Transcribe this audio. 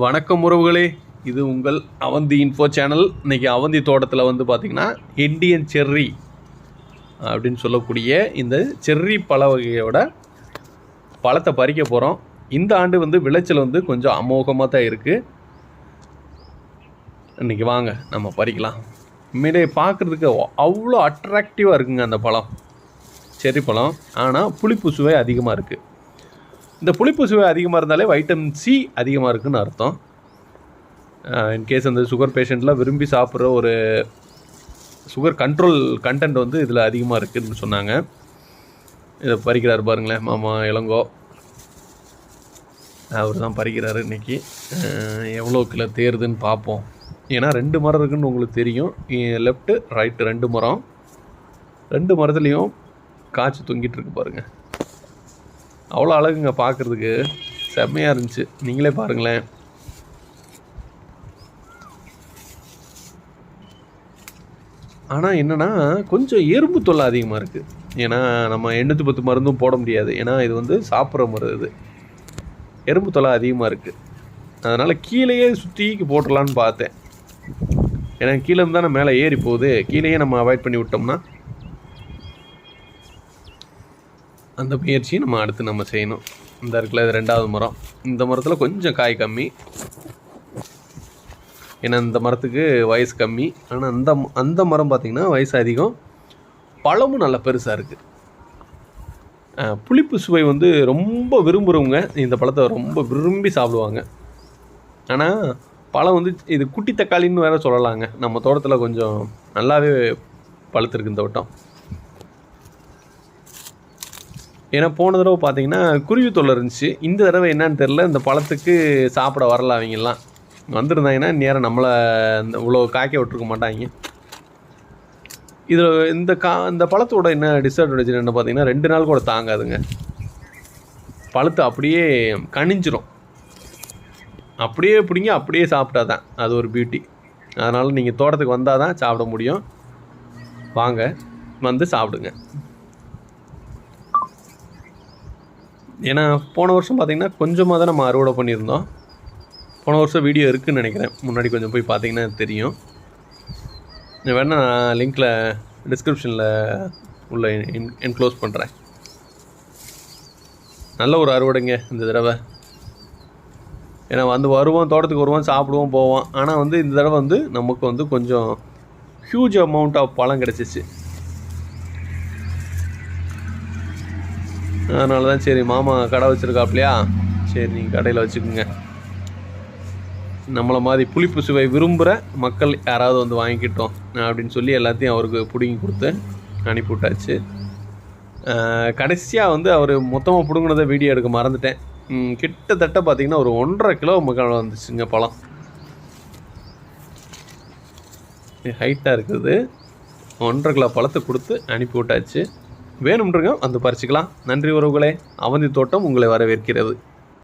வணக்கம் உறவுகளே இது உங்கள் அவந்தி இன்ஃபோ சேனல் இன்றைக்கி அவந்தி தோட்டத்தில் வந்து பார்த்திங்கன்னா இண்டியன் செர்ரி அப்படின்னு சொல்லக்கூடிய இந்த செர்ரி பழ வகையோட பழத்தை பறிக்க போகிறோம் இந்த ஆண்டு வந்து விளைச்சல் வந்து கொஞ்சம் அமோகமாக தான் இருக்குது இன்றைக்கி வாங்க நம்ம பறிக்கலாம். உண்மையிலே பார்க்குறதுக்கு அவ்வளோ அட்ராக்டிவாக இருக்குங்க அந்த பழம். செர்ரி பழம். ஆனால் புளிப்பு சுவை அதிகமாக இருக்குது இந்த புளிப்பு சுவை அதிகமாக இருந்தாலே வைட்டமின் சி அதிகமாக இருக்குன்னு அர்த்தம். இன்கேஸ் அந்த சுகர் பேஷண்ட்லாம் விரும்பி சாப்பிட்ற ஒரு சுகர் கண்ட்ரோல் கண்டென்ட் வந்து இதில் அதிகமாக இருக்குதுன்னு சொன்னாங்க. இதை பறிக்கிறார் பாருங்களேன் மாமா இளங்கோ. அவர் தான் பறிக்கிறாரு இன்னைக்கு. எவ்வளோ கிலோ தேருதுன்னு பார்ப்போம் ஏன்னா ரெண்டு மரம் இருக்குன்னு உங்களுக்கு தெரியும். லெஃப்ட்டு ரைட்டு ரெண்டு மரம். ரெண்டு மரத்துலேயும் காய்ச்சி தொங்கிட்டு இருக்கு பாருங்கள் அவ்வளோ அழகுங்க பார்க்குறதுக்கு செம்மையாக இருந்துச்சு. நீங்களே பாருங்களேன். ஆனால் என்னென்னா கொஞ்சம் எறும்பு தொல்லை அதிகமாக இருக்குது ஏன்னா நம்ம எண்ணூற்றி பத்து மருந்தும் போட முடியாது. ஏன்னா இது வந்து சாப்பிட்ற மருந்து இது. எறும்பு தொல்லை அதிகமாக இருக்குது அதனால் கீழேயே சுற்றிக்கு போட்டுடலான்னு பார்த்தேன். ஏன்னா கீழே இருந்தால் மேலே ஏறி போகுது. கீழேயே நம்ம அவாய்ட் பண்ணி விட்டோம்னா அந்த முயற்சியை நம்ம அடுத்து நம்ம செய்யணும். இந்த இருக்குல்ல இது ரெண்டாவது மரம். இந்த மரத்தில் கொஞ்சம் காய் கம்மி. ஏன்னா இந்த மரத்துக்கு வயசு கம்மி. ஆனால் அந்த அந்த மரம் பார்த்திங்கன்னா வயசு அதிகம். பழமும் நல்லா பெருசாக இருக்குது புளிப்பு சுவை வந்து ரொம்ப விரும்புகிறவங்க இந்த பழத்தை ரொம்ப விரும்பி சாப்பிடுவாங்க. ஆனால் பழம் வந்து இது குட்டி தக்காளின்னு வேறு சொல்லலாங்க. நம்ம தோட்டத்தில் கொஞ்சம் நல்லாவே பழுத்திருக்கு இந்த வட்டம். ஏன்னா போன தடவை பார்த்தீங்கன்னா குருவி தொல்லை இருந்துச்சு. இந்த தடவை என்னன்னு தெரில இந்த பழத்துக்கு சாப்பிட வரல அவங்கெல்லாம். வந்திருந்தாங்கன்னா நேரம் நம்மளை இந்த இவ்வளோ காய்க்க விட்டுருக்க மாட்டாங்க. இதில் இந்த கா இந்த பழத்தோட என்ன டிஸ்அட்வான்டேஜ் என்ன பார்த்தீங்கன்னா ரெண்டு நாள் கூட தாங்காதுங்க. பழத்தை அப்படியே கனிஞ்சிரும். அப்படியே பிடிங்க அப்படியே சாப்பிட்டா தான் அது ஒரு பியூட்டி அதனால் நீங்கள் தோட்டத்துக்கு வந்தால் தான் சாப்பிட முடியும். வாங்க வந்து சாப்பிடுங்க. ஏன்னா போன வருஷம் பார்த்தீங்கன்னா கொஞ்சமாக தான் நம்ம அறுவடை பண்ணியிருந்தோம். போன வருஷம் வீடியோ இருக்குதுன்னு நினைக்கிறேன். முன்னாடி கொஞ்சம் போய் பார்த்தீங்கன்னா தெரியும். வேணா நான் லிங்க்கில் டிஸ்கிரிப்ஷனில் உள்ள என் என்க்ளோஸ் பண்ணுறேன் நல்ல ஒரு அறுவடைங்க இந்த தடவை. ஏன்னா வந்து வருவோம் தோட்டத்துக்கு வருவோம் சாப்பிடுவோம் போவோம். ஆனால் வந்து இந்த தடவை வந்து நமக்கு வந்து கொஞ்சம் ஹியூஜ் அமௌண்ட் ஆஃப் பழம் கிடச்சிச்சு. அதனால தான் சரி மாமா கடை வச்சுருக்காப்லையா? சரி நீங்கள் கடையில் வச்சுக்கோங்க. நம்மளை மாதிரி புளிப்பு சுவை விரும்புகிற மக்கள் யாராவது வந்து வாங்கிக்கிட்டோம் அப்படின்னு சொல்லி எல்லாத்தையும் அவருக்கு பிடுங்கி கொடுத்து அனுப்பிவிட்டாச்சு. கடைசியாக வந்து அவர் மொத்தமாக பிடுங்கினதை வீடியோ எடுக்க மறந்துட்டேன். கிட்டத்தட்ட பார்த்தீங்கன்னா ஒரு ஒன்றரை கிலோ மக்கள் வந்துச்சுங்க பழம். ஹைட்டாக இருக்குது. ஒன்றரை கிலோ பழத்தை கொடுத்து அனுப்பி விட்டாச்சு வேணும்ன்றங்க வந்து பறிச்சுக்கலாம். நன்றி உறவுகளே. அவந்தி தோட்டம் உங்களை வரவேற்கிறது.